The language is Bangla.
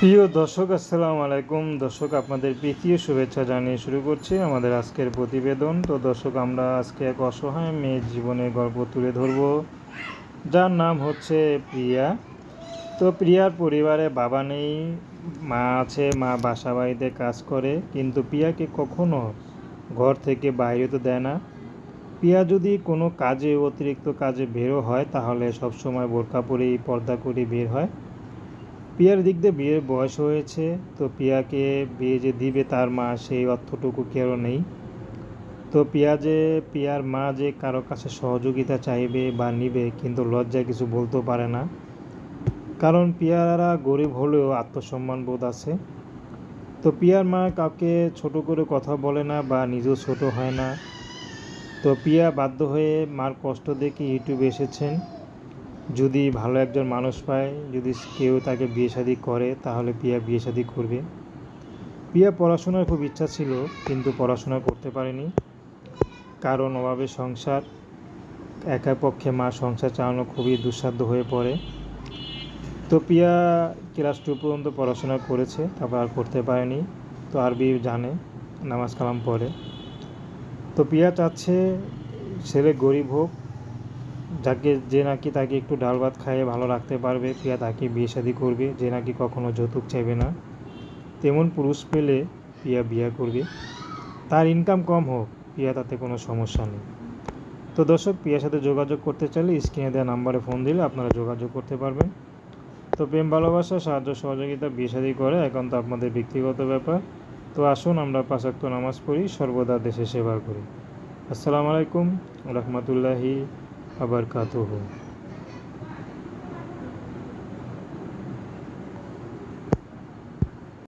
প্রিয় দর্শক, আসসালামু আলাইকুম। দর্শক, আপনাদের প্রীতীয় শুভেচ্ছা জানিয়ে শুরু করছি আমাদের আজকের প্রতিবেদন। তো দর্শক, আমরা আজকে এক অসহায় মেয়ের জীবনের গল্প তুলে ধরব। যার নাম হচ্ছে প্রিয়া। তো প্রিয়ার পরিবারে বাবা নেই, মা আছে, মা বাসা বাড়িতে কাজ করে, কিন্তু প্রিয়াকে কখনো ঘর থেকে বাইরে তো দেয় না। প্রিয়া যদি কোনো কাজে অতিরিক্ত কাজে বেরো হয়, তাহলে সবসময় বোরকা পরেই পর্দা করে বের হয়। পিয়ার দিক দিয়ে বিয়ের বয়স হয়েছে, তো পিয়াকে বিয়ে যে দিবে তার মা সেই অর্থটুকু কেউ নেই। তো পিয়া যে, পিয়ার মা যে কারও কাছে সহযোগিতা চাইবে বা নিবে কিন্তু লজ্জায় কিছু বলতেও পারে না। কারণ পিয়ারা গরিব হলেও আত্মসম্মান বোধ আছে। তো পিয়ার মা কাউকে ছোট করে কথা বলে না বা নিজেও ছোট হয় না। তো পিয়া বাধ্য হয়ে মার কষ্ট দেখে ইউটিউবে এসেছেন। যদি ভালো একজন মানুষ পায়, যদি কেউ তাকে বিয়ে শাদি করে, তাহলে পিয়া বিয়ে শাদি করবে। পিয়া পড়াশোনার খুব ইচ্ছা ছিল, কিন্তু পড়াশোনা করতে পারেনি। কারণ অভাবে সংসার একার পক্ষে মা সংসার চালানো খুবই দুঃসাধ্য হয়ে পড়ে। তো পিয়া ক্লাস টু পর্যন্ত পড়াশোনা করেছে, তারপর আর করতে পারেনি। তো আরবি জানে, নামাজ কালাম পড়ে। তো পিয়া চাচ্ছে ছেলে গরিব হোক যাকে যে নাকি তাকে একটু ডাল ভাত খাইয়ে ভালো রাখতে পারবে, প্রিয়া তাকে বিয়ে শাদি করবে, যে নাকি কখনো যৌতুক চাইবে না। তেমন পুরুষ পেলে প্রিয়া বিয়ে করবে। তার ইনকাম কম হোক, প্রিয়া তাতে কোনো সমস্যা নেই। তো দর্শক, প্রিয়ার সাথে যোগাযোগ করতে চাইলে স্ক্রিনে দেওয়া নাম্বারে ফোন দিলে আপনারা যোগাযোগ করতে পারবেন। তো প্রেম, ভালোবাসা, সাহায্য, সহযোগিতা, বিয়ে শাদি করে এখন তো আপনাদের ব্যক্তিগত ব্যাপার। তো আসুন, আমরা পাশাক্ত নামাজ পড়ি, সর্বদা দেশে সেবা করি। আসসালামু আলাইকুম, রহমতুল্লাহি खबर का तो हो।